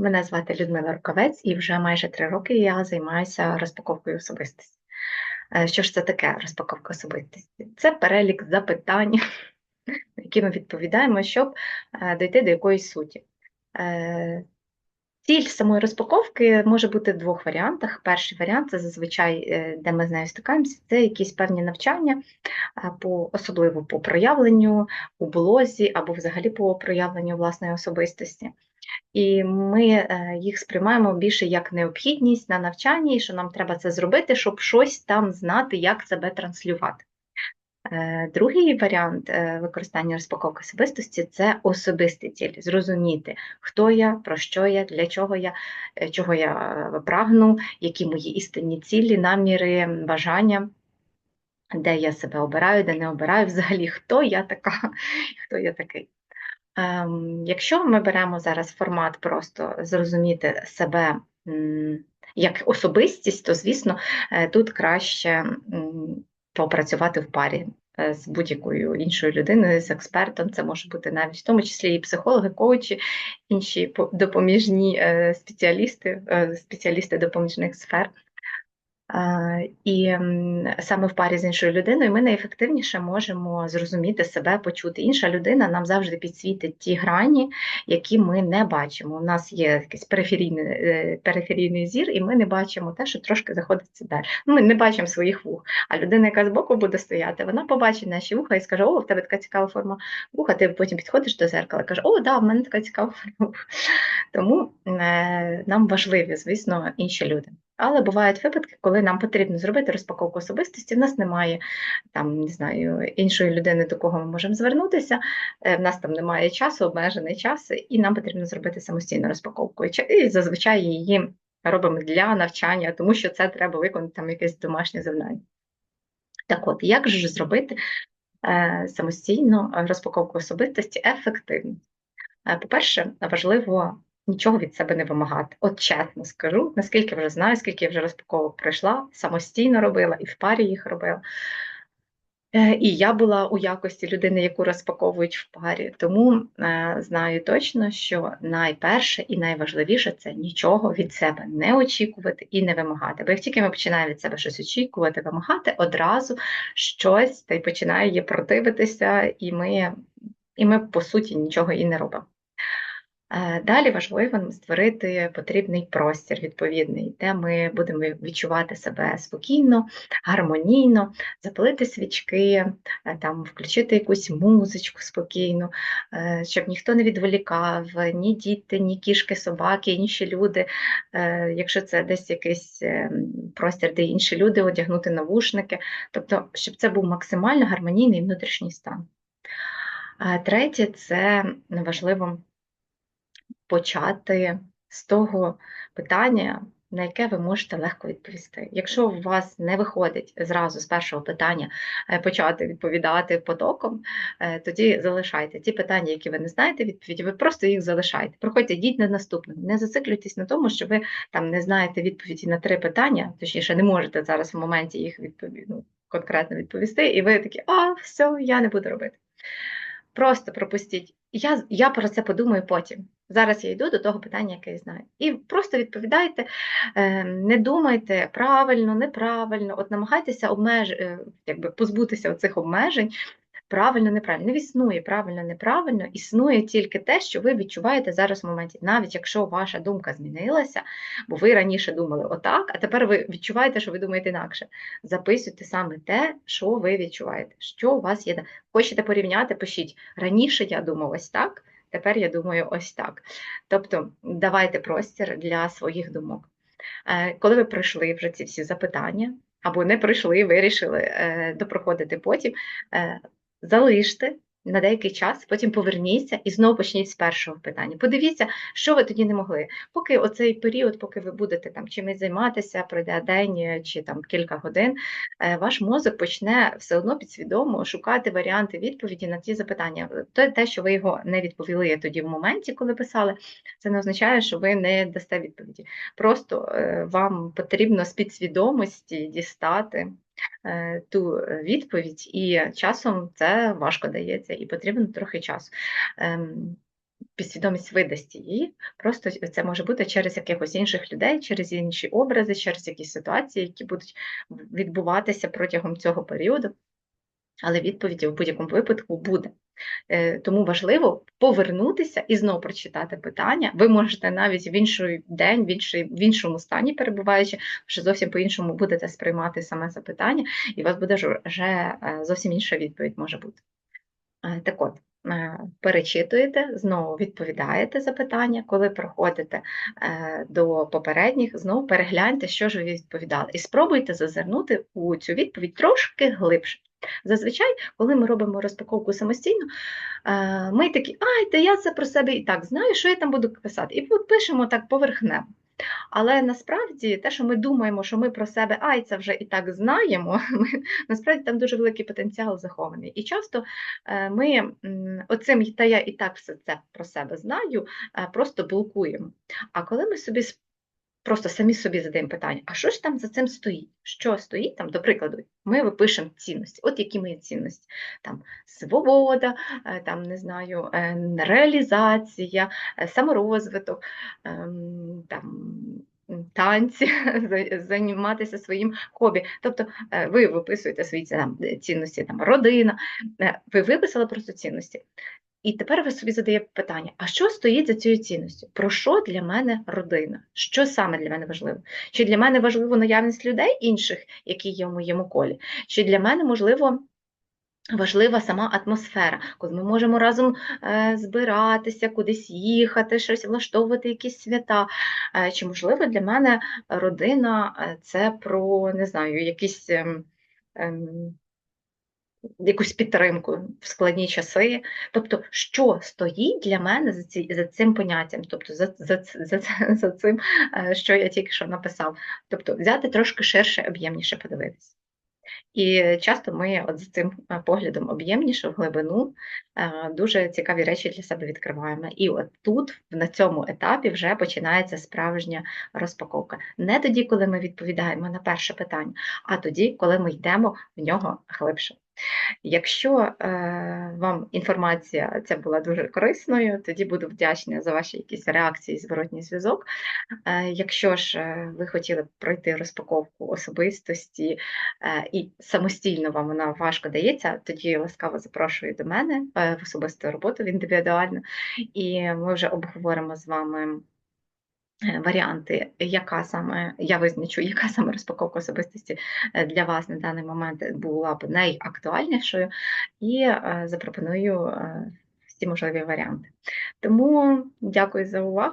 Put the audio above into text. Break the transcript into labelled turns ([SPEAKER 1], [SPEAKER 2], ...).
[SPEAKER 1] Мене звати Людмила Рукавець, і вже майже три роки я займаюся розпаковкою особистості. Е, Що ж це таке розпаковка особистості? Це перелік запитань, які ми відповідаємо, щоб е, дійти до якоїсь суті. Е, Ціль самої розпаковки може бути в двох варіантах. Перший варіант це зазвичай, де ми з нею стикаємося, це якісь певні навчання, по, особливо по проявленню у блозі або взагалі по проявленню власної особистості. І ми е, їх сприймаємо більше як необхідність на навчанні, і що нам треба це зробити, щоб щось там знати, як себе транслювати. Е, Другий варіант е, використання розпаковки особистості це особистий ціль, зрозуміти, хто я, про що я, для чого я, чого я прагну, які мої істинні цілі, наміри, бажання, де я себе обираю, де не обираю, взагалі, хто я така, хто я такий. Ем, Якщо ми беремо зараз формат просто зрозуміти себе як особистість, то звісно е, тут краще попрацювати в парі е, з будь-якою іншою людиною, з експертом. Це може бути навіть в тому числі і психологи, коучі, інші по- допоміжні е, спеціалісти, спеціалісти допоміжних сфер. А, І саме в парі з іншою людиною ми найефективніше можемо зрозуміти себе, почути. Інша людина нам завжди підсвітить ті грані, які ми не бачимо. У нас є якийсь периферійний, е, периферійний зір, і ми не бачимо те, що трошки заходить далі. Ну, Ми не бачимо своїх вух. А людина, яка збоку буде стояти, вона побачить наші вуха і скаже: О, в тебе така цікава форма вуха. Ти потім підходиш до зеркала і кажеш, о, да, в мене така цікава форма вуха. Тому е, нам важливі, звісно, інші люди. Але бувають випадки, коли нам потрібно зробити розпаковку особистості, в нас немає там, не знаю, іншої людини, до кого ми можемо звернутися, е, в нас там немає часу, обмежений час, і нам потрібно зробити самостійну розпаковку. І зазвичай її робимо для навчання, тому що це треба виконати там якесь домашнє завдання. Так от, як ж зробити е, самостійну розпаковку особистості ефективно? Е, По-перше, важливо нічого від себе не вимагати. От чесно скажу, наскільки вже знаю, скільки я вже розпаковок пройшла, самостійно робила і в парі їх робила. Е, І я була у якості людини, яку розпаковують в парі. Тому е, знаю точно, що найперше і найважливіше це нічого від себе не очікувати і не вимагати. Бо як тільки ми починаємо від себе щось очікувати, вимагати, одразу щось та й починає їй противитися, і ми, і ми по суті нічого і не робимо. Далі важливо створити потрібний простір відповідний, де ми будемо відчувати себе спокійно, гармонійно, запалити свічки, е, там, включити якусь музичку спокійну, е, щоб ніхто не відволікав, ні діти, ні кішки, собаки, інші люди. Е, Якщо це десь якийсь простір, де інші люди, одягнути навушники, тобто, щоб це був максимально гармонійний внутрішній стан. Третє, це важливо почати з того питання, на яке ви можете легко відповісти. Якщо у вас не виходить зразу з першого питання е, почати відповідати потоком, е, тоді залишайте ті питання, які ви не знаєте відповіді, ви просто їх залишайте. Проходьте, йдіть на наступне. Не зациклюйтесь на тому, що ви там не знаєте відповіді на три питання, точніше, не можете зараз в моменті їх відпові... ну, конкретно відповісти, і ви такі, а, все, я не буду робити. Просто пропустіть. Я я про це подумаю потім. Зараз я йду до того питання, яке я знаю. І просто відповідайте, е, не думайте правильно, неправильно, от намагайтеся обмеж... е, якби позбутися цих обмежень. Правильно, неправильно. Не існує правильно, неправильно, існує тільки те, що ви відчуваєте зараз в моменті. Навіть якщо ваша думка змінилася, бо ви раніше думали отак, а тепер ви відчуваєте, що ви думаєте інакше. Записуйте саме те, що ви відчуваєте, що у вас є. Хочете порівняти, пишіть. Раніше я думав ось так, тепер я думаю ось так. Тобто давайте простір для своїх думок. Е, Коли ви пройшли вже ці всі запитання, або не пройшли, вирішили е, допроходити потім, е, залиште на деякий час, потім поверніться і знову почніть з першого питання. Подивіться, що ви тоді не могли. Поки оцей період, поки ви будете там чимось займатися, пройде день чи там кілька годин, е, ваш мозок почне все одно підсвідомо шукати варіанти відповіді на ці запитання. Те, що ви його не відповіли тоді в моменті, коли писали, це не означає, що ви не дасте відповіді. Просто е, вам потрібно з підсвідомості дістати ту відповідь, і часом це важко дається, і потрібно трохи часу. Ем, підсвідомість видасть її. Просто це може бути через якихось інших людей, через інші образи, через якісь ситуації, які будуть відбуватися протягом цього періоду. Але відповіді в будь-якому випадку буде. Е, тому важливо повернутися і знову прочитати питання. Ви можете навіть в інший день, в інший, в іншому стані перебуваючи, вже зовсім по-іншому будете сприймати саме запитання, і у вас буде вже е, зовсім інша відповідь може бути. Е, так от, перечитуєте, знову відповідаєте запитання, коли проходите до попередніх, знову перегляньте, що ж ви відповідали, і спробуйте зазирнути у цю відповідь трошки глибше. Зазвичай, коли ми робимо розпаковку самостійно, е, ми такі, ай, та я це про себе і так знаю, що я там буду писати. І от пишемо так поверхнево. Але насправді те, що ми думаємо, що ми про себе ай, це вже і так знаємо, ми, насправді там дуже великий потенціал захований. І часто е, ми оцим та я і так все це про себе знаю, е, просто блокуємо. А коли ми собі Просто самі собі задаємо питання, а що ж там за цим стоїть? Що стоїть там, до прикладу, ми випишемо цінності. От які мої цінності? Там Свобода, е, там, не знаю, е, реалізація, е, саморозвиток, ем, там, танці, займатися своїм хобі. Тобто ви виписуєте свої там, цінності, там, родина, ви виписали просто цінності. І тепер ви собі задаєте питання: а що стоїть за цією цінністю? Про що для мене родина? Що саме для мене важливо? Чи для мене важливо наявність людей інших, які є в моєму колі? Чи для мене можливо? Важлива сама атмосфера, коли ми можемо разом е, збиратися, кудись їхати, щось влаштовувати, якісь свята. Е, чи можливо для мене родина е, це про не знаю, якісь ем, ем, якусь підтримку в складні часи. Тобто, що стоїть для мене за ці, за цим поняттям, тобто за за, за, за цим, е, що я тільки що написав. Тобто взяти трошки ширше, об'ємніше подивитися. І часто ми от з цим е, поглядом об'ємніше в глибину е, дуже цікаві речі для себе відкриваємо. І от тут, на цьому етапі, вже починається справжня розпаковка. Не тоді, коли ми відповідаємо на перше питання, а тоді, коли ми йдемо в нього глибше. Якщо е, вам інформація ця була дуже корисною, тоді буду вдячна за ваші якісь реакції, зворотній зв'язок. Е, Якщо ж е, ви хотіли пройти розпаковку особистості е, і самостійно вам вона важко дається, тоді ласкаво запрошую до мене е, в особисту роботу в індивідуально, і ми вже обговоримо з вами. Е, варіанти, яка саме я визначу, яка саме розпаковка особистості е, для вас на даний момент була б найактуальнішою, і е, запропоную всі можливі варіанти. Тому дякую за увагу.